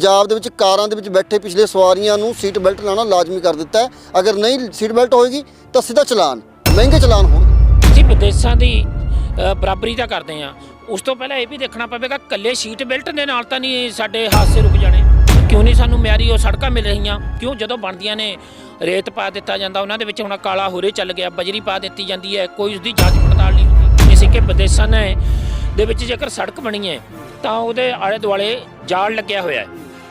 ਪੰਜਾਬ ਦੇ ਵਿੱਚ ਕਾਰਾਂ ਦੇ ਵਿੱਚ ਬੈਠੇ ਪਿਛਲੇ ਸਵਾਰੀਆਂ ਨੂੰ ਸੀਟ ਬੈਲਟ ਲਾਉਣਾ ਲਾਜ਼ਮੀ ਕਰ ਦਿੱਤਾ ਹੈ। ਅਗਰ ਨਹੀਂ ਸੀਟ ਬੈਲਟ ਹੋਏਗੀ, ਤਾਂ ਸਿੱਧਾ ਚਲਾਨ, ਮਹਿੰਗੇ ਚਲਾਨ ਹੋਣਗੇ। ਅਸੀਂ ਵਿਦੇਸ਼ਾਂ ਦੀ ਬਰਾਬਰੀ ਤਾਂ ਕਰਦੇ ਆ ਉਸ ਤੋਂ ਪਹਿਲਾਂ ਇਹ ਵੀ ਦੇਖਣਾ ਪਵੇਗਾ ਕੱਲੇ ਸੀਟ ਬੈਲਟ ਦੇ ਨਾਲ ਤਾਂ ਨਹੀਂ ਸਾਡੇ ਹਾਦਸੇ ਰੁਕ ਜਾਣੇ। ਕਿਉਂ ਨਹੀਂ ਸਾਨੂੰ ਮਿਆਰੀ ਉਹ ਸੜਕਾਂ ਮਿਲ ਰਹੀਆਂ? ਕਿਉਂ ਜਦੋਂ ਬਣਦੀਆਂ ਨੇ, ਰੇਤ ਪਾ ਦਿੱਤਾ ਜਾਂਦਾ, ਉਹਨਾਂ ਦੇ ਵਿੱਚ ਹੁਣ ਕਾਲਾ ਹੋਰੇ ਚੱਲ ਗਿਆ, ਬਜਰੀ ਪਾ ਦਿੱਤੀ ਜਾਂਦੀ ਹੈ, ਕੋਈ ਉਸ ਦੀ ਜਾਂਚ ਪੜਤਾਲ ਨਹੀਂ ਹੁੰਦੀ। ਇਸੇ ਕਿ ਵਿਦੇਸ਼ਾਂ ਨੇ, ਦੇ ਵਿੱਚ ਜੇਕਰ ਸੜਕ ਬਣੀ ਹੈ, ਤਾਂ ਉਹਦੇ ਆਲੇ ਦੁਆਲੇ ਜਾਲ ਲੱਗਿਆ ਹੋਇਆ ਹੈ।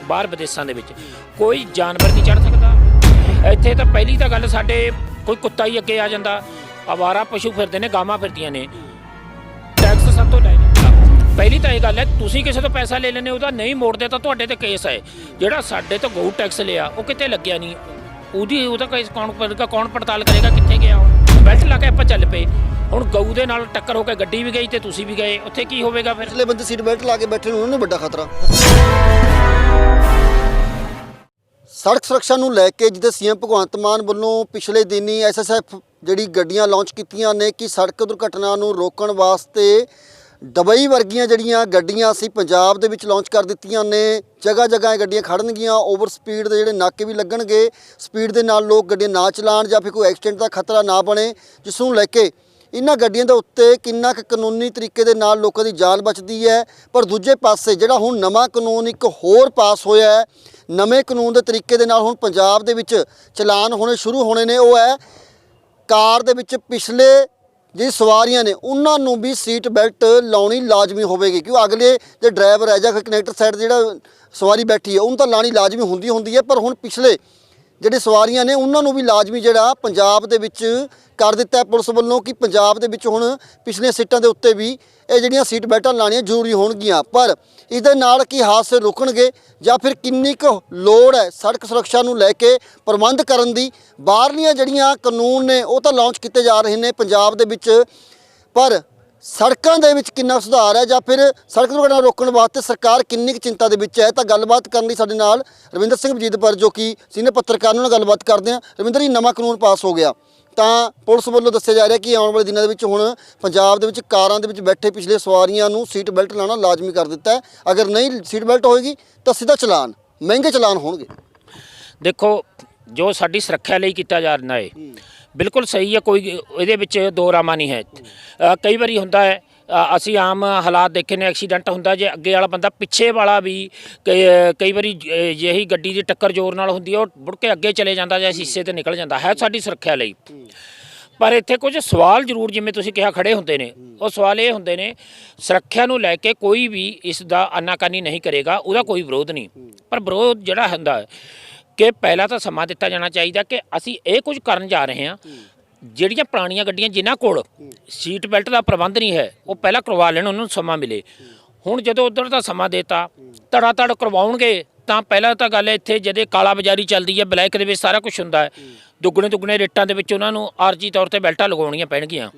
ਬਾਹਰ ਵਿਦੇਸ਼ਾਂ ਦੇ ਵਿੱਚ। ਕੋਈ ਜਾਨਵਰ ਨਹੀਂ ਚੜ ਸਕਦਾ। ਇੱਥੇ ਤਾਂ ਪਹਿਲੀ ਤਾਂ ਗੱਲ ਸਾਡੇ ਕੋਈ ਕੁੱਤਾ ਹੀ ਅੱਗੇ ਆ ਜਾਂਦਾ। ਆਵਾਰਾ ਪਸ਼ੂ ਫਿਰਦੇ ਨੇ, ਗਾਵਾਂ ਫਿਰਦੀਆਂ ਨੇ। ਟੈਕਸ ਸਭ ਤੋਂ ਲੈ ਜਾਂਦਾ ਪਹਿਲੀ ਤਾਂ ਇਹ ਗੱਲ ਹੈ, ਤੁਸੀਂ ਕਿਸੇ ਤੋਂ ਪੈਸਾ ਲੈ ਲੈਨੇ ਉਹਦਾ ਨਹੀਂ ਮੋੜਦੇ ਤਾਂ ਤੁਹਾਡੇ ਤੇ ਕੇਸ ਹੈ। ਜਿਹੜਾ ਸਾਡੇ ਤੋਂ ਗਊ ਟੈਕਸ ਲਿਆ, ਉਹ ਕਿਤੇ ਲੱਗਿਆ ਨਹੀਂ। ਉਹਦੀ, ਉਹਦਾ ਕੇਸ ਕੌਣ ਕਰੇਗਾ ਕੌਣ ਪੜਤਾਲ ਕਰੇਗਾ, ਕਿੱਥੇ ਗਿਆ ਉਹ? ਬੈਲਟ ਲਾ ਕੇ ਆਪਾਂ ਚੱਲ ਪਏ। ਹੁਣ ਗਊ ਦੇ ਨਾਲ ਟੱਕਰ ਹੋ ਕੇ ਗੱਡੀ ਵੀ ਗਈ ਤੇ ਤੁਸੀਂ ਵੀ ਗਏ, ਉੱਥੇ ਕੀ ਹੋਵੇਗਾ ਫਿਰ? ਪਿਛਲੇ ਬੰਦੇ ਸੀਟ ਬੈਲਟ ਲਾ ਕੇ ਬੈਠੇ ਨੇ, ਉਹਨਾਂ ਨੂੰ ਵੱਡਾ ਖਤਰਾ। ਸੜਕ ਸੁਰੱਖਿਆ ਨੂੰ ਲੈ ਕੇ ਜਿੱਥੇ ਸੀਐਮ ਭਗਵੰਤ ਮਾਨ ਵੱਲੋਂ ਪਿਛਲੇ ਦਿਨੀ ਐਸਐਸਐਫ ਜਿਹੜੀ ਗੱਡੀਆਂ ਲਾਂਚ ਕੀਤੀਆਂ ਨੇ ਕਿ ਸੜਕ ਦੁਰਘਟਨਾ ਨੂੰ ਰੋਕਣ ਵਾਸਤੇ ਦੁਬਈ ਵਰਗੀਆਂ ਜਿਹੜੀਆਂ ਗੱਡੀਆਂ ਅਸੀਂ ਪੰਜਾਬ ਦੇ ਵਿੱਚ ਲਾਂਚ ਕਰ ਦਿੱਤੀਆਂ ਨੇ, ਜਗ੍ਹਾ ਜਗ੍ਹਾ ਇਹ ਗੱਡੀਆਂ ਖੜਨਗੀਆਂ, ਓਵਰ ਸਪੀਡ ਦੇ ਜਿਹੜੇ ਨਾਕੇ ਵੀ ਲੱਗਣਗੇ, ਸਪੀਡ ਦੇ ਨਾਲ ਲੋਕ ਗੱਡੀਆਂ ਨਾ ਚਲਾਉਣ ਜਾਂ ਫਿਰ ਕੋਈ ਐਕਸੀਡੈਂਟ ਦਾ ਖਤਰਾ ਨਾ ਬਣੇ, ਜਿਸ ਨੂੰ ਲੈ ਕੇ ਇਹਨਾਂ ਗੱਡੀਆਂ ਦੇ ਉੱਤੇ ਕਿੰਨਾ ਕੁ ਕਾਨੂੰਨੀ ਤਰੀਕੇ ਦੇ ਨਾਲ ਲੋਕਾਂ ਦੀ ਜਾਨ ਬਚਦੀ ਹੈ। ਪਰ ਦੂਜੇ ਪਾਸੇ ਜਿਹੜਾ ਹੁਣ ਨਵਾਂ ਕਾਨੂੰਨ ਇੱਕ ਹੋਰ ਪਾਸ ਹੋਇਆ ਹੈ, ਨਵੇਂ ਕਾਨੂੰਨ ਦੇ ਤਰੀਕੇ ਦੇ ਨਾਲ ਹੁਣ ਪੰਜਾਬ ਦੇ ਵਿੱਚ ਚਲਾਨ ਹੋਣੇ ਸ਼ੁਰੂ ਹੋਣੇ ਨੇ, ਉਹ ਹੈ ਕਾਰ ਦੇ ਵਿੱਚ ਪਿਛਲੇ ਜਿਹੜੀ ਸਵਾਰੀਆਂ ਨੇ, ਉਹਨਾਂ ਨੂੰ ਵੀ ਸੀਟ ਬੈਲਟ ਲਾਉਣੀ ਲਾਜ਼ਮੀ ਹੋਵੇਗੀ। ਕਿਉਂ? ਅਗਲੇ ਜੇ ਡਰਾਈਵਰ ਹੈ ਜਾਂ ਕਨੈਕਟਰ ਸਾਈਡ ਜਿਹੜਾ ਸਵਾਰੀ ਬੈਠੀ ਹੈ, ਉਹਨੂੰ ਤਾਂ ਲਾਣੀ ਲਾਜ਼ਮੀ ਹੁੰਦੀ ਹੁੰਦੀ ਹੈ, ਪਰ ਹੁਣ ਪਿਛਲੇ ਜਿਹੜੇ ਸਵਾਰੀਆਂ ਨੇ, ਉਹਨਾਂ ਨੂੰ ਵੀ ਲਾਜ਼ਮੀ ਜਿਹੜਾ ਪੰਜਾਬ ਦੇ ਵਿੱਚ ਕਰ ਦਿੱਤਾ ਪੁਲਿਸ ਵੱਲੋਂ ਕਿ ਪੰਜਾਬ ਦੇ ਵਿੱਚ ਹੁਣ ਪਿਛਲੀਆਂ ਸੀਟਾਂ ਦੇ ਉੱਤੇ ਵੀ ਇਹ ਜਿਹੜੀਆਂ ਸੀਟ ਬੈਲਟਾਂ ਲਾਣੀਆਂ ਜ਼ਰੂਰੀ ਹੋਣਗੀਆਂ। ਪਰ ਇਹਦੇ ਨਾਲ ਕੀ ਹਾਦਸੇ ਰੁਕਣਗੇ ਜਾਂ ਫਿਰ ਕਿੰਨੀ ਕੁ ਲੋੜ ਹੈ ਸੜਕ ਸੁਰੱਖਿਆ ਨੂੰ ਲੈ ਕੇ ਪ੍ਰਬੰਧ ਕਰਨ ਦੀ? ਬਾਹਰਲੀਆਂ ਜਿਹੜੀਆਂ ਕਾਨੂੰਨ ਨੇ, ਉਹ ਤਾਂ ਲਾਂਚ ਕੀਤੇ ਜਾ ਰਹੇ ਨੇ ਪੰਜਾਬ ਦੇ ਵਿੱਚ। ਪਰ ਸੜਕਾਂ ਦੇ ਵਿੱਚ ਕਿੰਨਾ ਸੁਧਾਰ ਹੈ ਜਾਂ ਫਿਰ ਸੜਕ ਦੁਰਘਟਨਾ ਰੋਕਣ ਵਾਸਤੇ ਸਰਕਾਰ ਕਿੰਨੀ ਕੁ ਚਿੰਤਾ ਦੇ ਵਿੱਚ ਹੈ? ਤਾਂ ਗੱਲਬਾਤ ਕਰਨ ਲਈ ਸਾਡੇ ਨਾਲ ਰਵਿੰਦਰ ਸਿੰਘ ਵਜੀਦਪੁਰ ਜੋ ਕਿ ਸੀਨੀਅਰ ਪੱਤਰਕਾਰ ਨਾਲ ਗੱਲਬਾਤ ਕਰਦੇ ਹਾਂ। ਰਵਿੰਦਰ ਜੀ, ਨਵਾਂ ਕਾਨੂੰਨ ਪਾਸ ਹੋ ਗਿਆ। ਤਾਂ ਪੁਲਿਸ ਵੱਲੋਂ ਦੱਸਿਆ ਜਾ ਰਿਹਾ ਕਿ ਆਉਣ ਵਾਲੇ ਦਿਨਾਂ ਦੇ ਵਿੱਚ ਹੁਣ ਪੰਜਾਬ ਦੇ ਵਿੱਚ ਕਾਰਾਂ ਦੇ ਵਿੱਚ ਬੈਠੇ ਪਿਛਲੇ ਸਵਾਰੀਆਂ ਨੂੰ ਸੀਟ ਬੈਲਟ ਲਾਉਣਾ ਲਾਜ਼ਮੀ ਕਰ ਦਿੱਤਾ ਹੈ। ਅਗਰ ਨਹੀਂ ਸੀਟ ਬੈਲਟ ਹੋਏਗੀ, ਤਾਂ ਸਿੱਧਾ ਚਲਾਨ, ਮਹਿੰਗੇ ਚਲਾਨ ਹੋਣਗੇ। ਦੇਖੋ, ਜੋ ਸਾਡੀ ਸੁਰੱਖਿਆ ਲਈ ਕੀਤਾ ਜਾ ਰਿਹਾ ਹੈ ਬਿਲਕੁਲ ਸਹੀ ਹੈ, ਕੋਈ ਇਹਦੇ ਵਿੱਚ ਦੋ ਰਾਮਾ ਨਹੀਂ ਹੈ। ਕਈ ਵਾਰੀ ਹੁੰਦਾ ਹੈ ਅਸੀਂ ਆਮ ਹਾਲਾਤ ਦੇਖੇ ਨੇ, ਐਕਸੀਡੈਂਟ ਹੁੰਦਾ ਜੇ ਅੱਗੇ ਵਾਲਾ ਬੰਦਾ ਪਿੱਛੇ ਵਾਲਾ ਵੀ ਕਈ- ਕਈ ਵਾਰੀ ਜਿਹੀ ਗੱਡੀ ਦੀ ਟੱਕਰ ਜ਼ੋਰ ਨਾਲ ਹੁੰਦੀ ਹੈ, ਉਹ ਮੁੜ ਕੇ ਅੱਗੇ ਚਲੇ ਜਾਂਦਾ ਜਾਂ ਸ਼ੀਸ਼ੇ ਤੇ ਨਿਕਲ ਜਾਂਦਾ, ਹੈ ਸਾਡੀ ਸੁਰੱਖਿਆ ਲਈ। ਪਰ ਇੱਥੇ ਕੁਝ ਸਵਾਲ ਜ਼ਰੂਰ, ਜਿਵੇਂ ਤੁਸੀਂ ਕਿਹਾ ਖੜੇ ਹੁੰਦੇ ਨੇ, ਉਹ ਸਵਾਲ ਇਹ ਹੁੰਦੇ ਨੇ, ਸੁਰੱਖਿਆ ਨੂੰ ਲੈ ਕੇ ਕੋਈ ਵੀ ਇਸ ਦਾ ਆਨਾਕਾਨੀ ਨਹੀਂ ਕਰੇਗਾ, ਉਹਦਾ ਕੋਈ ਵਿਰੋਧ ਨਹੀਂ। ਪਰ ਵਿਰੋਧ ਜਿਹੜਾ ਹੁੰਦਾ ਕਿ ਪਹਿਲਾਂ ਤਾਂ ਸਮਾਂ ਦਿੱਤਾ ਜਾਣਾ ਚਾਹੀਦਾ ਕਿ ਅਸੀਂ ਇਹ ਕੁਝ ਕਰਨ ਜਾ ਰਹੇ ਹਾਂ। ਜਿਹੜੀਆਂ ਪੁਰਾਣੀਆਂ ਗੱਡੀਆਂ ਜਿਨ੍ਹਾਂ ਕੋਲ ਸੀਟ ਬੈਲਟ ਦਾ ਪ੍ਰਬੰਧ ਨਹੀਂ ਹੈ ਉਹ ਪਹਿਲਾਂ ਕਰਵਾ ਲੈਣ ਉਹਨਾਂ ਨੂੰ ਸਮਾਂ ਮਿਲੇ। ਹੁਣ ਜਦੋਂ ਉਧਰ ਦਾ ਸਮਾਂ ਦੇਤਾ ਧੜਾ ਧੜ ਕਰਵਾਉਣਗੇ ਤਾਂ ਪਹਿਲਾਂ ਤਾਂ ਗੱਲ ਇੱਥੇ ਜਦੇ ਕਾਲਾ ਬਾਜ਼ਾਰੀ ਚੱਲਦੀ ਹੈ ਬਲੈਕ ਦੇ ਵਿੱਚ ਸਾਰਾ ਕੁਝ ਹੁੰਦਾ ਹੈ। ਦੁੱਗਣੇ ਦੁੱਗਣੇ ਰੇਟਾਂ ਦੇ ਵਿੱਚ ਉਹਨਾਂ ਨੂੰ ਆਰਜੀ ਤੌਰ ਤੇ ਬੈਲਟਾਂ ਲਗਾਉਣੀਆਂ ਪੈਣਗੀਆਂ।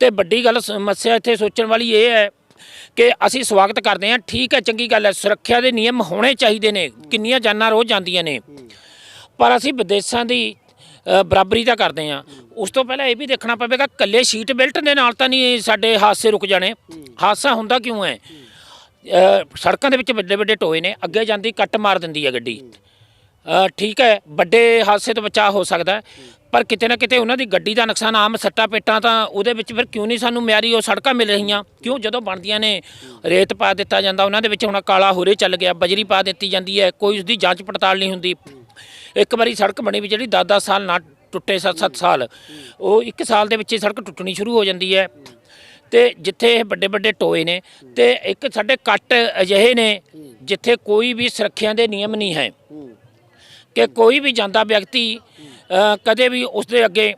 ਤੇ ਵੱਡੀ ਗੱਲ ਸਮੱਸਿਆ ਇੱਥੇ ਸੋਚਣ ਵਾਲੀ ਇਹ ਹੈ ਕਿ ਅਸੀਂ ਸਵਾਗਤ ਕਰਦੇ ਹਾਂ। ਠੀਕ ਹੈ, ਚੰਗੀ ਗੱਲ ਹੈ। ਸੁਰੱਖਿਆ ਦੇ ਨਿਯਮ ਹੋਣੇ ਚਾਹੀਦੇ ਨੇ। ਕਿੰਨੀਆਂ ਜਾਨਾਂ ਰੋਜ਼ ਜਾਂਦੀਆਂ ਨੇ। ਪਰ ਅਸੀਂ ਵਿਦੇਸ਼ਾਂ ਦੀ ਬਰਾਬਰੀ ਤਾਂ ਕਰਦੇ ਹਾਂ। ਉਸ ਤੋਂ ਪਹਿਲਾਂ ਇਹ ਵੀ ਦੇਖਣਾ ਪਵੇਗਾ ਕੱਲੇ ਸੀਟ ਬੈਲਟ ਦੇ ਨਾਲ ਤਾਂ ਨਹੀਂ ਸਾਡੇ ਹਾਦਸੇ ਰੁਕ ਜਾਣੇ। ਹਾਦਸਾ ਹੁੰਦਾ ਕਿਉਂ ਹੈ? ਸੜਕਾਂ ਦੇ ਵਿੱਚ ਵੱਡੇ ਵੱਡੇ ਟੋਏ ਨੇ। ਅੱਗੇ ਜਾਂਦੀ ਕੱਟ ਮਾਰ ਦਿੰਦੀ ਹੈ ਗੱਡੀ। ਠੀਕ ਹੈ, ਵੱਡੇ ਹਾਦਸੇ ਤੋਂ ਬਚਾਅ ਹੋ ਸਕਦਾ ਪਰ ਕਿਤੇ ਨਾ ਕਿਤੇ ਉਹਨਾਂ ਦੀ ਗੱਡੀ ਦਾ ਨੁਕਸਾਨ ਆਮ ਸੱਟਾ ਪੇਟਾਂ ਤਾਂ ਉਹਦੇ ਵਿੱਚ ਫਿਰ ਕਿਉਂ ਨਹੀਂ ਸਾਨੂੰ ਮਿਆਰੀ ਉਹ ਸੜਕਾਂ ਮਿਲ ਰਹੀਆਂ? ਕਿਉਂ ਜਦੋਂ ਬਣਦੀਆਂ ਨੇ, ਰੇਤ ਪਾ ਦਿੱਤਾ ਜਾਂਦਾ, ਉਹਨਾਂ ਦੇ ਵਿੱਚ ਹੁਣ ਕਾਲਾ ਹੋਰੇ ਚੱਲ ਗਿਆ, ਬਜਰੀ ਪਾ ਦਿੱਤੀ ਜਾਂਦੀ ਹੈ, ਕੋਈ ਉਸ ਦੀ ਜਾਂਚ ਪੜਤਾਲ ਨਹੀਂ ਹੁੰਦੀ। ਇੱਕ ਵਾਰੀ ਸੜਕ ਬਣੀ ਵੀ ਜਿਹੜੀ 10-10 ਸਾਲ ਨਾ ਟੁੱਟੇ 7-7 ਸਾਲ, ਉਹ ਇੱਕ ਸਾਲ ਦੇ ਵਿੱਚ ਹੀ ਸੜਕ ਟੁੱਟਣੀ ਸ਼ੁਰੂ ਹੋ ਜਾਂਦੀ ਹੈ। ਤੇ ਜਿੱਥੇ ਇਹ ਵੱਡੇ ਵੱਡੇ ਟੋਏ ਨੇ, ਤੇ ਇੱਕ ਸਾਡੇ ਕੱਟ ਅਜਿਹੇ ਨੇ, ਜਿੱਥੇ ਕੋਈ ਵੀ ਸੁਰੱਖਿਆ ਦੇ ਨਿਯਮ ਨਹੀਂ ਹੈ। ਕਿ ਕੋਈ ਵੀ ਜਾਂਦਾ ਵਿਅਕਤੀ ਕਦੇ ਵੀ ਉਸ ਦੇ ਅੱਗੇ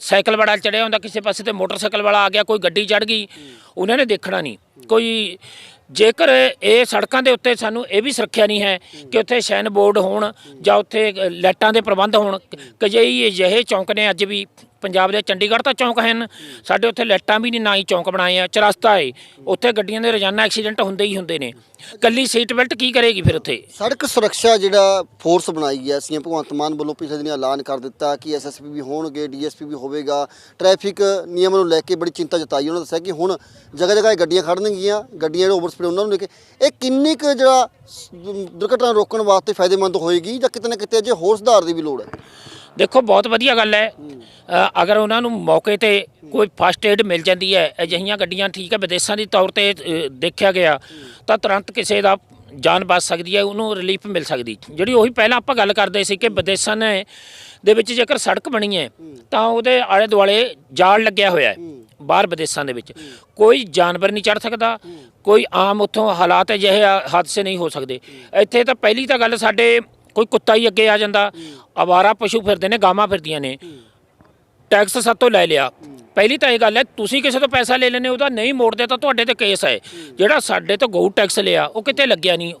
ਸਾਈਕਲ ਵਾਲਾ ਚੜਿਆ ਹੁੰਦਾ, ਕਿਸੇ ਪਾਸੇ ਤੇ ਮੋਟਰਸਾਈਕਲ ਵਾਲਾ ਆ ਗਿਆ, ਕੋਈ ਗੱਡੀ ਚੜ ਗਈ, ਉਹਨਾਂ ਨੇ ਦੇਖਣਾ ਨਹੀਂ। ਕੋਈ, ਜੇਕਰ ਇਹ ਸੜਕਾਂ ਦੇ ਉੱਤੇ ਸਾਨੂੰ ਇਹ ਵੀ ਸੁਰੱਖਿਆ ਨਹੀਂ ਹੈ ਕਿ ਉੱਥੇ ਸ਼ੈਨ ਬੋਰਡ ਹੋਣ ਜਾਂ ਉੱਥੇ ਲਾਈਟਾਂ ਦੇ ਪ੍ਰਬੰਧ ਹੋਣ ਕਈ ਅਜਿਹੇ ਚੌਂਕ ਨੇ ਅੱਜ ਵੀ ਪੰਜਾਬ ਦੇ ਚੰਡੀਗੜ੍ਹ ਤਾਂ ਚੌਂਕ ਹਨ। ਸਾਡੇ ਉੱਥੇ ਲਾਈਟਾਂ ਵੀ ਨਹੀਂ, ਨਾ ਹੀ ਚੌਂਕ ਬਣਾਏ ਆ ਚਰਸਤਾ ਏ। ਉੱਥੇ ਗੱਡੀਆਂ ਦੇ ਰੋਜ਼ਾਨਾ ਐਕਸੀਡੈਂਟ ਹੁੰਦੇ ਹੀ ਹੁੰਦੇ ਨੇ। ਕੱਲੀ ਸੀਟ ਬੈਲਟ ਕੀ ਕਰੇਗੀ ਫਿਰ ਉੱਥੇ? ਸੜਕ ਸੁਰੱਖਿਆ ਜਿਹੜਾ ਫੋਰਸ ਬਣਾਈ ਹੈ ਸੀਐਮ ਭਗਵੰਤ ਮਾਨ ਵੱਲੋਂ ਪਿਛਲੇ ਦਿਨੀ ਐਲਾਨ ਕਰ ਦਿੱਤਾ ਕਿ ਐਸਐਸਪੀ ਵੀ ਹੋਣਗੇ ਡੀਐਸਪੀ ਵੀ ਹੋਵੇਗਾ। ਟ੍ਰੈਫਿਕ ਨਿਯਮਾਂ ਨੂੰ ਲੈ ਕੇ ਬੜੀ ਚਿੰਤਾ ਜਤਾਈ। ਉਹਨਾਂ ਦੱਸਿਆ ਕਿ ਹੁਣ ਜਗ੍ਹਾ ਜਗ੍ਹਾ ਇਹ ਗੱਡੀਆਂ ਖੜਨਗੀਆਂ, ਗੱਡੀਆਂ ਜਿਹੜੇ ਓਵਰ ਸਪੀਡ ਉਹਨਾਂ ਨੂੰ ਲੈ ਕੇ। ਇਹ ਕਿੰਨੀ ਕੁ ਜਿਹੜਾ ਦੁਰਘਟਨਾ ਰੋਕਣ ਵਾਸਤੇ ਫਾਇਦੇਮੰਦ ਹੋਏਗੀ ਜਾਂ ਕਿਤੇ ਨਾ ਕਿਤੇ ਅਜੇ ਹੋਰ ਸੁਧਾਰ ਦੀ ਵੀ ਲੋੜ ਹੈ? ਦੇਖੋ ਬਹੁਤ ਵਧੀਆ ਗੱਲ ਹੈ। ਅ, ਅਗਰ ਉਹਨਾਂ ਨੂੰ ਮੌਕੇ ਤੇ ਕੋਈ ਫਸਟ ਏਡ ਮਿਲ ਜਾਂਦੀ ਹੈ ਅਜਿਹੀਆਂ ਗੱਡੀਆਂ ਠੀਕ ਹੈ ਵਿਦੇਸ਼ਾਂ ਦੀ ਤੌਰ ਤੇ ਅ, ਦੇਖਿਆ ਗਿਆ ਤਾਂ ਤੁਰੰਤ ਕਿਸੇ ਦਾ ਜਾਨ ਬਚ ਸਕਦੀ ਹੈ ਉਹਨੂੰ ਰਿਲੀਫ ਮਿਲ ਸਕਦੀ। ਜਿਹੜੀ ਉਹੀ ਪਹਿਲਾਂ ਆਪਾਂ ਗੱਲ ਕਰਦੇ ਸੀ ਕਿ ਵਿਦੇਸ਼ਾਂ ਨੇ ਦੇ ਵਿੱਚ ਜੇਕਰ ਸੜਕ ਬਣੀ ਹੈ ਤਾਂ ਉਹਦੇ ਆਲੇ ਦੁਆਲੇ ਜਾਲ ਲੱਗਿਆ ਹੋਇਆ ਹੈ ਬਾਹਰ ਵਿਦੇਸ਼ਾਂ ਦੇ ਵਿੱਚ। ਕੋਈ ਜਾਨਵਰ ਨਹੀਂ ਚੜ ਸਕਦਾ ਕੋਈ ਆਮ ਉੱਥੋਂ ਹਾਲਾਤ ਅਜਿਹੇ ਆ- ਹਾਦਸੇ ਨਹੀਂ ਹੋ ਸਕਦੇ। ਇੱਥੇ ਤਾਂ ਪਹਿਲੀ ਤਾਂ ਗੱਲ ਸਾਡੇ ਕੋਈ ਕੁੱਤਾ ਹੀ ਅੱਗੇ ਆ ਜਾਂਦਾ। ਆਵਾਰਾ ਪਸ਼ੂ ਫਿਰਦੇ ਨੇ ਗਾਵਾਂ ਫਿਰਦੀਆਂ ਨੇ। ਟੈਕਸ ਸਾਤੋਂ ਲੈ ਲਿਆ। ਪਹਿਲੀ ਤਾਂ ਇਹ ਗੱਲ ਹੈ ਤੁਸੀਂ ਕਿਸੇ ਤੋਂ ਪੈਸਾ ਲੈ ਲੈਨੇ ਉਹਦਾ ਨਹੀਂ ਮੋੜਦੇ ਤਾਂ ਤੁਹਾਡੇ ਤੇ ਕੇਸ ਹੈ। ਜਿਹੜਾ ਸਾਡੇ ਤੋਂ ਗਊ ਟੈਕਸ ਲਿਆ ਉਹ ਕਿਤੇ ਲੱਗਿਆ ਨਹੀਂ।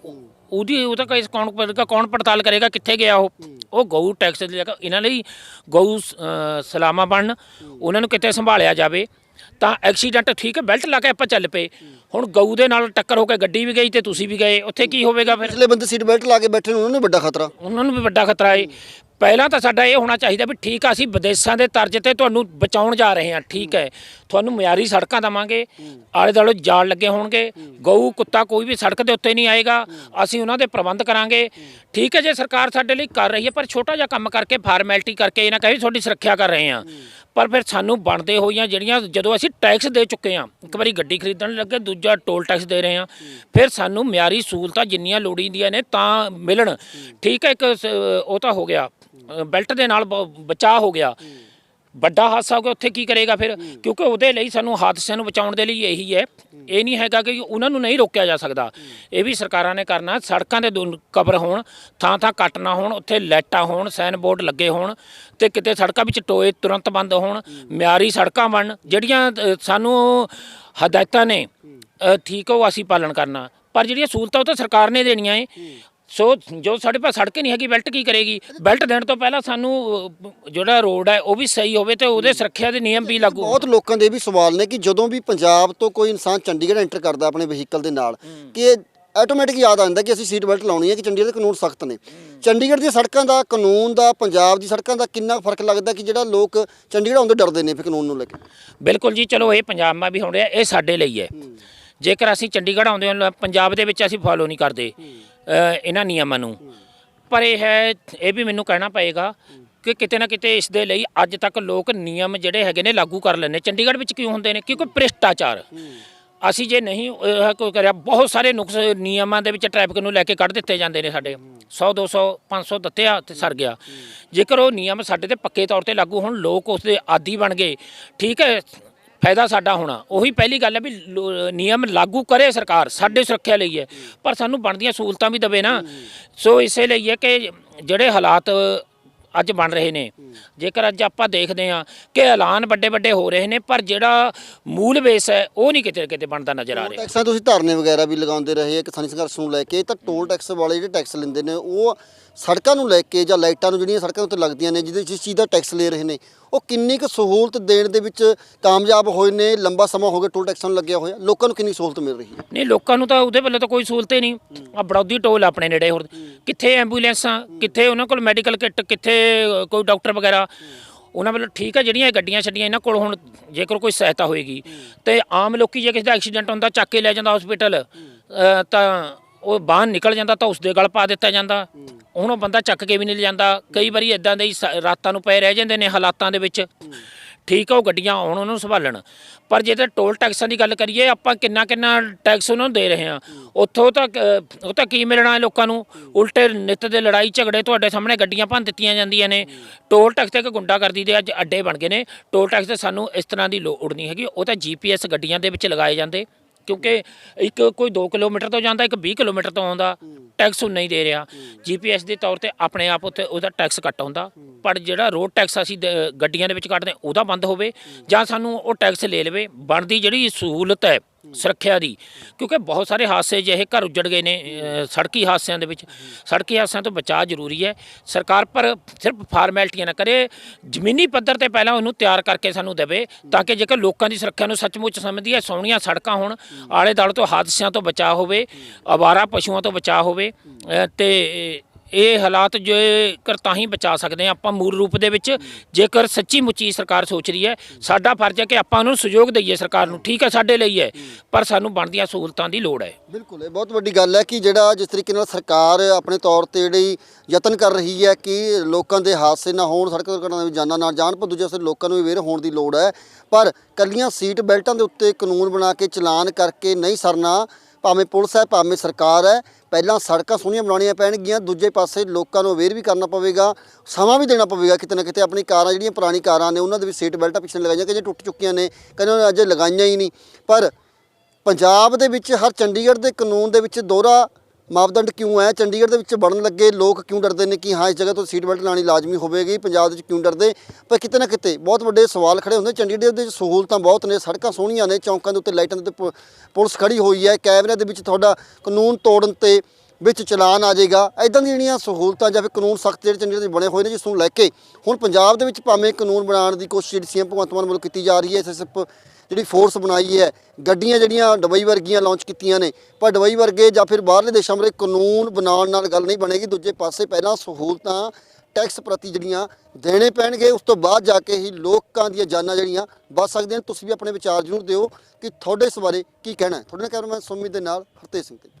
ਉਹਦੀ ਉਹਦਾ ਕੇਸ ਕੌਣ ਕਰੇਗਾ ਕੌਣ ਪੜਤਾਲ ਕਰੇਗਾ ਕਿੱਥੇ ਗਿਆ ਉਹ? ਉਹ ਗਊ ਟੈਕਸ ਲਿਆ। ਇਹਨਾਂ ਲਈ ਗਊ ਅ, ਸਲਾਮਾ ਬਣਨ। ਉਹਨਾਂ ਨੂੰ ਕਿਤੇ ਸੰਭਾਲਿਆ ਜਾਵੇ। ਤਾਂ ਐਕਸੀਡੈਂਟ ਠੀਕ ਹੈ ਬੈਲਟ ਲਾ ਕੇ ਆਪਾਂ ਚੱਲ ਪਏ। ਹੁਣ ਗਊ ਦੇ ਨਾਲ ਟੱਕਰ ਹੋ ਕੇ ਗੱਡੀ ਵੀ ਗਈ ਤੇ ਤੁਸੀਂ ਵੀ ਗਏ ਉੱਥੇ ਕੀ ਹੋਵੇਗਾ ਫਿਰ? ਪਿਛਲੇ ਬੰਦੇ ਸੀਟ ਬੈਲਟ ਲਾ ਕੇ ਬੈਠੇ ਨੇ ਉਹਨਾਂ ਨੂੰ ਵੱਡਾ ਖਤਰਾ। ਉਹਨਾਂ ਨੂੰ ਵੀ ਵੱਡਾ ਖਤਰਾ ਹੈ। ਪਹਿਲਾਂ ਤਾਂ ਸਾਡਾ ਇਹ ਹੋਣਾ ਚਾਹੀਦਾ ਵੀ ਠੀਕ ਆ ਅਸੀਂ ਵਿਦੇਸ਼ਾਂ ਦੇ ਤਰਜ਼ ਤੇ ਤੁਹਾਨੂੰ ਬਚਾਉਣ ਜਾ ਰਹੇ ਹਾਂ ਠੀਕ ਹੈ। ਤੁਹਾਨੂੰ ਮਿਆਰੀ ਸੜਕਾਂ ਦਵਾਂਗੇ ਆਲੇ ਦੁਆਲੇ ਜਾਲ ਲੱਗੇ ਹੋਣਗੇ। ਗਊ ਕੁੱਤਾ ਕੋਈ ਵੀ ਸੜਕ ਦੇ ਉੱਤੇ ਨਹੀਂ ਆਏਗਾ ਅਸੀਂ ਉਹਨਾਂ ਦੇ ਪ੍ਰਬੰਧ ਕਰਾਂਗੇ। ਠੀਕ ਹੈ ਜੇ ਸਰਕਾਰ ਸਾਡੇ ਲਈ ਕਰ ਰਹੀ ਹੈ ਪਰ ਛੋਟਾ ਜਿਹਾ ਕੰਮ ਕਰਕੇ ਫਾਰਮੈਲਿਟੀ ਕਰਕੇ ਇਹ ਨਾ ਕਹੇ ਤੁਹਾਡੀ ਸੁਰੱਖਿਆ ਕਰ ਰਹੇ ਹਾਂ। ਪਰ ਫਿਰ ਸਾਨੂੰ ਬਣਦੇ ਹੋਈਆਂ ਜਿਹੜੀਆਂ ਜਦੋਂ ਅਸੀਂ ਟੈਕਸ ਦੇ ਚੁੱਕੇ ਹਾਂ, ਇੱਕ ਵਾਰੀ ਗੱਡੀ ਖਰੀਦਣ ਲੱਗੇ, ਦੂਜਾ ਟੋਲ ਟੈਕਸ ਦੇ ਰਹੇ ਹਾਂ, ਫਿਰ ਸਾਨੂੰ ਮਿਆਰੀ ਸਹੂਲਤਾਂ ਜਿੰਨੀਆਂ ਲੋੜੀਂਦੀਆਂ ਨੇ ਤਾਂ ਮਿਲਣ। ਠੀਕ ਹੈ, ਇੱਕ ਸ- ਉਹ ਤਾਂ ਹੋ ਗਿਆ ਬੈਲਟ ਦੇ ਨਾਲ ਬ- ਬਚਾਅ ਹੋ ਗਿਆ। ਵੱਡਾ ਹਾਦਸਾ ਹੋ ਗਿਆ ਉੱਥੇ ਕੀ ਕਰੇਗਾ ਫਿਰ? ਕਿਉਂਕਿ ਉਹਦੇ ਲਈ ਸਾਨੂੰ ਹਾਦਸਿਆਂ ਨੂੰ ਬਚਾਉਣ ਦੇ ਲਈ ਇਹੀ ਹੈ। ਇਹ ਨਹੀਂ ਹੈਗਾ ਕਿ ਉਹਨਾਂ ਨੂੰ ਨਹੀਂ ਰੋਕਿਆ ਜਾ ਸਕਦਾ। ਇਹ ਵੀ ਸਰਕਾਰਾਂ ਨੇ ਕਰਨਾ ਸੜਕਾਂ ਦੇ ਕਵਰ ਹੋਣ ਥਾਂ ਥਾਂ ਕੱਟ ਨਾ ਹੋਣ ਉੱਥੇ ਲਾਈਟਾਂ ਹੋਣ ਸਾਈਨ ਬੋਰਡ ਲੱਗੇ ਹੋਣ ਤੇ ਕਿਤੇ ਸੜਕਾਂ ਵਿੱਚ ਟੋਏ ਤੁਰੰਤ ਬੰਦ ਹੋਣ ਮਿਆਰੀ ਸੜਕਾਂ ਬਣਨ ਜਿਹੜੀਆਂ ਸਾਨੂੰ ਹਦਾਇਤਾਂ ਨੇ ਠੀਕ ਹੈ ਉਹ ਅਸੀਂ ਪਾਲਣ ਕਰਨਾ। ਪਰ ਜਿਹੜੀਆਂ ਸਹੂਲਤਾਂ ਉਹ ਤਾਂ ਸਰਕਾਰ ਨੇ ਦੇਣੀਆਂ ਏ। ਸੋ ਜੋ ਸਾਡੇ ਪਾਸ ਸੜਕ ਹੀ ਨਹੀਂ ਹੈਗੀ ਬੈਲਟ ਕੀ ਕਰੇਗੀ? ਬੈਲਟ ਦੇਣ ਤੋਂ ਪਹਿਲਾਂ ਸਾਨੂੰ ਜਿਹੜਾ ਰੋਡ ਹੈ ਉਹ ਵੀ ਸਹੀ ਹੋਵੇ ਤੇ ਉਹਦੇ ਸੁਰੱਖਿਆ ਦੇ ਨਿਯਮ ਵੀ ਲਾਗੂ ਹੋਣ। ਬਹੁਤ ਲੋਕਾਂ ਦੇ ਵੀ ਸਵਾਲ ਨੇ ਕਿ ਜਦੋਂ ਵੀ ਪੰਜਾਬ ਤੋਂ ਕੋਈ ਇਨਸਾਨ ਚੰਡੀਗੜ੍ਹ ਐਂਟਰ ਕਰਦਾ ਆਪਣੇ ਵਹੀਕਲ ਦੇ ਨਾਲ ਕਿ ਆਟੋਮੈਟਿਕ ਯਾਦ ਆਉਂਦਾ ਕਿ ਅਸੀਂ ਸੀਟ ਬੈਲਟ ਲਾਉਣੀ ਹੈ ਕਿ ਚੰਡੀਗੜ੍ਹ ਦੇ ਕਾਨੂੰਨ ਸਖਤ ਨੇ। ਚੰਡੀਗੜ੍ਹ ਦੀਆਂ ਸੜਕਾਂ ਦਾ ਕਾਨੂੰਨ ਦਾ ਪੰਜਾਬ ਦੀ ਸੜਕਾਂ ਦਾ ਕਿੰਨਾ ਫ਼ਰਕ ਲੱਗਦਾ ਕਿ ਜਿਹੜਾ ਲੋਕ ਚੰਡੀਗੜ੍ਹ ਆਉਂਦੇ ਡਰਦੇ ਨੇ ਫਿਰ ਕਾਨੂੰਨ ਨੂੰ ਲੈ ਕੇ? ਬਿਲਕੁਲ ਜੀ ਚਲੋ ਇਹ ਪੰਜਾਬ ਮਾ ਵੀ ਹੋ ਰਿਹਾ ਇਹ ਸਾਡੇ ਲਈ ਹੈ। ਜੇਕਰ ਅਸੀਂ ਚੰਡੀਗੜ੍ਹ ਆਉਂਦੇ ਹਾਂ ਪੰਜਾਬ ਦੇ ਵਿੱਚ ਅਸੀਂ ਫਾਲੋ ਨਹੀਂ ਕਰਦੇ। ਇਹਨਾਂ ਨਿਯਮਾਂ ਨੂੰ। ਪਰ ਇਹ ਹੈ, ਇਹ ਵੀ ਮੈਨੂੰ ਕਹਿਣਾ ਪਏਗਾ ਕਿ ਕਿਤੇ ਨਾ ਕਿਤੇ ਇਸ ਦੇ ਲਈ ਅੱਜ ਤੱਕ ਲੋਕ ਨਿਯਮ ਜਿਹੜੇ ਹੈਗੇ ਨੇ ਲਾਗੂ ਕਰ ਲੈਂਦੇ ਚੰਡੀਗੜ੍ਹ ਵਿੱਚ ਕਿਉਂ ਹੁੰਦੇ ਨੇ? ਕਿਉਂਕਿ ਭ੍ਰਿਸ਼ਟਾਚਾਰ। ਅਸੀਂ ਜੇ ਨਹੀਂ ਕੋਈ ਕਰਿਆ, ਬਹੁਤ ਸਾਰੇ ਨੁਕਸ ਨਿਯਮਾਂ ਦੇ ਵਿੱਚ ਟ੍ਰੈਫਿਕ ਨੂੰ ਲੈ ਕੇ ਕੱਢ ਦਿੱਤੇ ਜਾਂਦੇ ਨੇ ਸਾਡੇ। 100 200 500 ਦਿੱਤਿਆ ਤੇ ਸਰ ਗਿਆ। ਜੇਕਰ ਉਹ ਨਿਯਮ ਸਾਡੇ ਤੇ ਪੱਕੇ ਤੌਰ ਤੇ ਲਾਗੂ ਹੋਣ, ਲੋਕ ਉਸ ਦੇ ਆਦੀ ਬਣ ਗਏ, ਠੀਕ ਹੈ ਫਾਇਦਾ ਸਾਡਾ ਹੋਣਾ। ਉਹੀ ਪਹਿਲੀ ਗੱਲ ਹੈ ਵੀ ਲੋ- ਨਿਯਮ ਲਾਗੂ ਕਰੇ ਸਰਕਾਰ ਸਾਡੇ ਸੁਰੱਖਿਆ ਲਈ ਹੈ। ਪਰ ਸਾਨੂੰ ਬਣਦੀਆਂ ਸਹੂਲਤਾਂ ਵੀ ਦਵੇ ਨਾ। ਸੋ ਇਸੇ ਲਈ ਹੈ ਕਿ ਜਿਹੜੇ ਹਾਲਾਤ ਅੱਜ ਬਣ ਰਹੇ ਨੇ ਜੇਕਰ ਅੱਜ ਆਪਾਂ ਦੇਖਦੇ ਹਾਂ ਕਿ ਐਲਾਨ ਵੱਡੇ ਵੱਡੇ ਹੋ ਰਹੇ ਨੇ ਪਰ ਜਿਹੜਾ ਮੂਲ ਬੇਸ ਹੈ ਉਹ ਨਹੀਂ ਕਿਤੇ ਕਿਤੇ ਬਣਦਾ ਨਜ਼ਰ ਆ ਰਿਹਾ। ਟੈਕਸਾਂ ਤੁਸੀਂ ਧਰਨੇ ਵਗੈਰਾ ਵੀ ਲਗਾਉਂਦੇ ਰਹੇ ਆ ਕਿਸਾਨੀ ਸੰਘਰਸ਼ ਨੂੰ ਲੈ ਕੇ ਤਾਂ ਟੋਲ ਟੈਕਸ ਵਾਲੇ ਜਿਹੜੇ ਟੈਕਸ ਲੈਂਦੇ ਨੇ ਉਹ ਸੜਕਾਂ ਨੂੰ ਲੈ ਕੇ ਜਾਂ ਲਾਈਟਾਂ ਨੂੰ ਜਿਹੜੀਆਂ ਸੜਕਾਂ ਉੱਤੇ ਲੱਗਦੀਆਂ ਨੇ, ਜਿਹਦੇ ਜਿਸ ਚੀਜ਼ ਦਾ ਟੈਕਸ ਲੈ ਰਹੇ ਨੇ, ਉਹ ਕਿੰਨੀ ਕੁ ਸਹੂਲਤ ਦੇਣ ਦੇ ਵਿੱਚ ਕਾਮਯਾਬ ਹੋਏ ਨੇ, ਲੰਬਾ ਸਮਾਂ ਹੋ ਗਿਆ ਟੋਲ ਟੈਕਸਾਂ ਨੂੰ ਲੱਗਿਆ ਹੋਇਆ, ਲੋਕਾਂ ਨੂੰ ਕਿੰਨੀ ਸਹੂਲਤ ਮਿਲ ਰਹੀ ਹੈ? ਨਹੀਂ, ਲੋਕਾਂ ਨੂੰ ਤਾਂ ਉਹਦੇ ਵੱਲੋਂ ਤਾਂ ਕੋਈ ਸਹੂਲਤ ਹੀ ਨਹੀਂ। ਆ ਬੜੌਦੀ ਟੋਲ ਆਪਣੇ ਨੇੜੇ ਹੋਰ, ਕਿੱਥੇ ਐਂਬੂਲੈਂਸਾਂ, ਕਿੱਥੇ ਉਹਨਾਂ ਕੋਲ ਮੈਡੀਕਲ ਕਿੱਟ ਕਿੱਥੇ ਕੋਈ ਡਾਕਟਰ ਵਗੈਰਾ। ਉਹਨਾਂ ਵੱਲੋਂ ਠੀਕ ਹੈ ਜਿਹੜੀਆਂ ਗੱਡੀਆਂ ਛੱਡੀਆਂ, ਇਹਨਾਂ ਕੋਲ ਹੁਣ ਜੇਕਰ ਕੋਈ ਸਹਾਇਤਾ ਹੋਏਗੀ, ਤੇ ਆਮ ਲੋਕੀ ਜੇ ਕਿਸੇ ਦਾ ਐਕਸੀਡੈਂਟ ਹੁੰਦਾ, ਚੱਕ ਕੇ ਲੈ ਜਾਂਦਾ ਹਸਪੀਟਲ ਤਾਂ ਉਹ ਬਾਹਰ ਨਿਕਲ ਜਾਂਦਾ, ਤਾਂ ਉਸਦੇ ਗਲ ਪਾ ਦਿੱਤਾ ਜਾਂਦਾ। ਹੁਣ ਉਹ ਬੰਦਾ ਚੱਕ ਕੇ ਵੀ ਨਹੀਂ ਲਿਜਾਂਦਾ। ਕਈ ਵਾਰੀ ਇਦਾਂ ਦੇ ਹੀ ਸ- ਰਾਤਾਂ ਨੂੰ ਪਏ ਰਹਿ ਜਾਂਦੇ ਨੇ ਹਾਲਾਤਾਂ ਦੇ ਵਿੱਚ। ਠੀਕ ਆ ਉਹ ਗੱਡੀਆਂ ਆਉਣ ਉਹਨਾਂ ਨੂੰ ਸੰਭਾਲਣ। ਪਰ ਜੇ ਤਾਂ ਟੋਲ ਟੈਕਸਾਂ ਦੀ ਗੱਲ ਕਰੀਏ ਆਪਾਂ ਕਿੰਨਾ ਕਿੰਨਾ ਟੈਕਸ ਉਹਨਾਂ ਨੂੰ ਦੇ ਰਹੇ ਹਾਂ। ਉੱਥੋਂ ਤਾਂ ਅ, ਉਹ ਤਾਂ ਕੀ ਮਿਲਣਾ ਹੈ ਲੋਕਾਂ ਨੂੰ? ਉਲਟੇ ਨਿੱਤ ਦੇ ਲੜਾਈ ਝਗੜੇ ਤੁਹਾਡੇ ਸਾਹਮਣੇ ਗੱਡੀਆਂ ਭੰਨ ਦਿੱਤੀਆਂ ਜਾਂਦੀਆਂ ਨੇ। ਟੋਲ ਟੈਕਸ ਤੇ ਇੱਕ ਗੁੰਡਾਗਰਦੀ ਦੇ ਅੱਜ ਅੱਡੇ ਬਣ ਗਏ ਨੇ। ਟੋਲ ਟੈਕਸ ਤੇ ਸਾਨੂੰ ਇਸ ਤਰ੍ਹਾਂ ਦੀ ਲੋੜ ਨਹੀਂ ਹੈਗੀ। ਉਹ ਤਾਂ ਜੀਪੀਐਸ ਗੱਡੀਆਂ ਦੇ ਵਿੱਚ ਲਗਾਏ ਜਾਂਦੇ। ਕਿਉਂਕਿ ਇੱਕ ਕੋਈ 2 ਕਿਲੋਮੀਟਰ ਤੋਂ ਜਾਂਦਾ, ਇੱਕ 20 ਕਿਲੋਮੀਟਰ ਤੋਂ ਆਉਂਦਾ ਟੈਕਸ ਉਹ ਨਹੀਂ ਦੇ ਰਿਹਾ। ਜੀਪੀਐਸ ਦੇ ਤੌਰ ਤੇ ਆਪਣੇ ਆਪ ਉੱਤੇ ਉਹਦਾ ਟੈਕਸ ਕੱਟ ਹੁੰਦਾ ਪਰ ਜਿਹੜਾ ਰੋਡ ਟੈਕਸ ਅਸੀਂ ਗੱਡੀਆਂ ਦੇ ਵਿੱਚ ਕੱਟਦੇ ਉਹਦਾ ਬੰਦ ਹੋਵੇ ਜਾਂ ਸਾਨੂੰ ਉਹ ਟੈਕਸ ਲੈ ਲਵੇ, ਬਣਦੀ ਜਿਹੜੀ ਸਹੂਲਤ ਹੈ ਸੁਰੱਖਿਆ ਦੀ। ਕਿਉਂਕਿ ਬਹੁਤ ਸਾਰੇ ਹਾਦਸੇ ਜਿਹੇ ਘਰ ਉੱਜੜ ਗਏ ਨੇ ਅ, ਸੜਕੀ ਹਾਦਸਿਆਂ ਦੇ ਵਿੱਚ। ਸੜਕੀ ਹਾਦਸਿਆਂ ਤੋਂ ਬਚਾਅ ਜ਼ਰੂਰੀ ਹੈ। ਸਰਕਾਰ ਪਰ ਸਿਰਫ ਫਾਰਮੈਲਟੀਆਂ ਨਾ ਕਰੇ ਜ਼ਮੀਨੀ ਪੱਧਰ ਤੇ ਪਹਿਲਾਂ ਉਹਨੂੰ ਤਿਆਰ ਕਰਕੇ ਸਾਨੂੰ ਦੇਵੇ ਤਾਂ ਕਿ ਜੇਕਰ ਲੋਕਾਂ ਦੀ ਸੁਰੱਖਿਆ ਨੂੰ ਸੱਚਮੁੱਚ ਸਮਝਦੀ ਹੈ ਸੋਹਣੀਆਂ ਸੜਕਾਂ ਹੋਣ ਆਲੇ ਦਾਲੇ ਤੋਂ ਹਾਦਸਿਆਂ ਤੋਂ ਬਚਾਅ ਹੋਵੇ ਅਵਾਰਾ ਪਸ਼ੂਆਂ ਤੋਂ ਬਚਾਅ ਹੋਵੇ ਅ, ਤੇ ਇਹ ਹਾਲਾਤ ਜੇਕਰ ਤਾਂ ਹੀ ਬਚਾ ਸਕਦੇ ਹਾਂ ਆਪਾਂ ਮੂਲ ਰੂਪ ਦੇ ਵਿੱਚ। ਜੇਕਰ ਸੱਚੀ ਮੁੱਚੀ ਸਰਕਾਰ ਸੋਚ ਰਹੀ ਹੈ, ਸਾਡਾ ਫਰਜ਼ ਹੈ ਕਿ ਆਪਾਂ ਉਹਨੂੰ ਸਹਿਯੋਗ ਦਈਏ ਸਰਕਾਰ ਨੂੰ। ਠੀਕ ਹੈ, ਸਾਡੇ ਲਈ ਹੈ, ਪਰ ਸਾਨੂੰ ਬਣਦੀਆਂ ਸਹੂਲਤਾਂ ਦੀ ਲੋੜ ਹੈ। ਬਿਲਕੁਲ, ਇਹ ਬਹੁਤ ਵੱਡੀ ਗੱਲ ਹੈ ਕਿ ਜਿਹੜਾ ਜਿਸ ਤਰੀਕੇ ਨਾਲ ਸਰਕਾਰ ਆਪਣੇ ਤੌਰ ਤੇ ਜਿਹੜੀ ਯਤਨ ਕਰ ਰਹੀ ਹੈ ਕਿ ਲੋਕਾਂ ਦੇ ਹਾਦਸੇ ਨਾ ਹੋਣ, ਸੜਕ ਦੁਰਘਟਨਾ ਵਿੱਚ ਜਾਨਾਂ ਨਾ ਜਾਣ, ਪਰ ਦੂਜੇ ਪਾਸੇ ਲੋਕਾਂ ਨੂੰ ਅਵੇਅਰ ਹੋਣ ਦੀ ਲੋੜ ਹੈ। ਪਰ ਕੱਲੀਆਂ ਸੀਟ ਬੈਲਟਾਂ ਦੇ ਉੱਤੇ ਕਾਨੂੰਨ ਬਣਾ ਕੇ ਚਲਾਨ ਕਰਕੇ ਨਹੀਂ ਸਰਨਾ ਭਾਵੇਂ ਪੁਲਿਸ ਹੈ, ਭਾਵੇਂ ਸਰਕਾਰ ਹੈ, ਪਹਿਲਾਂ ਸੜਕਾਂ ਸੋਹਣੀਆਂ ਬਣਾਉਣੀਆਂ ਪੈਣਗੀਆਂ, ਦੂਜੇ ਪਾਸੇ ਲੋਕਾਂ ਨੂੰ ਅਵੇਅਰ ਵੀ ਕਰਨਾ ਪਵੇਗਾ, ਸਮਾਂ ਵੀ ਦੇਣਾ ਪਵੇਗਾ ਕਿਤੇ ਨਾ ਕਿਤੇ, ਆਪਣੀ ਕਾਰਾਂ ਜਿਹੜੀਆਂ ਪੁਰਾਣੀ ਕਾਰਾਂ ਨੇ, ਉਹਨਾਂ ਦੇ ਵੀ ਸੀਟ ਬੈਲਟਾਂ ਪਿੱਛੇ ਲਗਾਈਆਂ ਕਿ ਜੇ ਟੁੱਟ ਚੁੱਕੀਆਂ ਨੇ, ਕਹਿੰਦੇ ਉਹਨਾਂ ਅਜੇ ਲਗਾਈਆਂ ਹੀ ਨਹੀਂ। ਪਰ ਪੰਜਾਬ ਦੇ ਵਿੱਚ ਹਰ ਚੰਡੀਗੜ੍ਹ ਦੇ ਕਾਨੂੰਨ ਦੇ ਵਿੱਚ ਦੋਹਰਾ ਮਾਪਦੰਡ ਕਿਉਂ ਹੈ? ਚੰਡੀਗੜ੍ਹ ਦੇ ਵਿੱਚ ਬਣਨ ਲੱਗੇ ਲੋਕ ਕਿਉਂ ਡਰਦੇ ਨੇ ਕਿ ਹਾਂ, ਇਸ ਜਗ੍ਹਾ ਤੋਂ ਸੀਟ ਬੈਲਟ ਲਾਣੀ ਲਾਜ਼ਮੀ ਹੋਵੇਗੀ? ਪੰਜਾਬ ਦੇ ਵਿੱਚ ਕਿਉਂ ਡਰਦੇ? ਪਰ ਕਿਤੇ ਨਾ ਕਿਤੇ ਬਹੁਤ ਵੱਡੇ ਸਵਾਲ ਖੜੇ ਹੁੰਦੇ ਚੰਡੀਗੜ੍ਹ ਦੇ ਵਿੱਚ ਸਹੂਲਤਾਂ ਬਹੁਤ ਨੇ, ਸੜਕਾਂ ਸੋਹਣੀਆਂ ਨੇ, ਚੌਂਕਾਂ ਦੇ ਉੱਤੇ ਲਾਈਟਾਂ ਦੇ ਉੱਤੇ ਪੁ- ਪੁਲਿਸ ਖੜੀ ਹੋਈ ਹੈ। ਕੈਮਰੇ ਦੇ ਵਿੱਚ ਤੁਹਾਡਾ ਕਾਨੂੰਨ ਤੋੜਨ ਤੇ ਵਿੱਚ ਚਲਾਨ ਆ ਜਾਏਗਾ। ਐਦਾਂ ਦੀਆਂ ਜਿਹੜੀਆਂ ਸਹੂਲਤਾਂ ਜਾਂ ਫਿਰ ਕਾਨੂੰਨ ਸਖਤ ਜਿਹੜੇ ਚੰਡੀਗੜ੍ਹ ਦੇ ਬਣੇ ਹੋਏ ਨੇ, ਜਿਸ ਨੂੰ ਲੈ ਕੇ ਹੁਣ ਪੰਜਾਬ ਦੇ ਵਿੱਚ ਭਾਵੇਂ ਕਾਨੂੰਨ ਬਣਾਉਣ ਦੀ ਕੋਸ਼ਿਸ਼ ਜਿਹੜੀ ਸੀਐਮ ਭਗਵੰਤ ਮਾਨ ਵੱਲੋਂ ਕੀਤੀ ਜਾ ਰਹੀ ਹੈ ਐਸਐਸਐਫ ਜਿਹੜੀ ਫੋਰਸ ਬਣਾਈ ਹੈ, ਗੱਡੀਆਂ ਜਿਹੜੀਆਂ ਦੁਬਈ ਵਰਗੀਆਂ ਲਾਂਚ ਕੀਤੀਆਂ ਨੇ, ਪਰ ਦੁਬਈ ਵਰਗੇ ਜਾਂ ਫਿਰ ਬਾਹਰਲੇ ਦੇਸ਼ਾਂ ਬਾਰੇ ਕਾਨੂੰਨ ਬਣਾਉਣ ਨਾਲ ਗੱਲ ਨਹੀਂ ਬਣੇਗੀ। ਦੂਜੇ ਪਾਸੇ ਪਹਿਲਾਂ ਸਹੂਲਤਾਂ ਟੈਕਸ ਪ੍ਰਤੀ ਜਿਹੜੀਆਂ ਦੇਣੇ ਪੈਣਗੇ, ਉਸ ਤੋਂ ਬਾਅਦ ਜਾ ਕੇ ਹੀ ਲੋਕਾਂ ਦੀਆਂ ਜਾਨਾਂ ਜਿਹੜੀਆਂ ਬਚ ਸਕਦੀਆਂ ਤੁਸੀਂ ਵੀ ਆਪਣੇ ਵਿਚਾਰ ਜ਼ਰੂਰ ਦਿਓ ਕਿ ਤੁਹਾਡੇ ਇਸ ਬਾਰੇ ਕੀ ਕਹਿਣਾ ਹੈ। ਤੁਹਾਡੇ ਨਾਲ ਕੈਮਰਾਮੈਨ ਸੁਮਿਤ ਦੇ ਨਾਲ ਹਰਤੇਜ ਸਿੰਘ ਤੇ।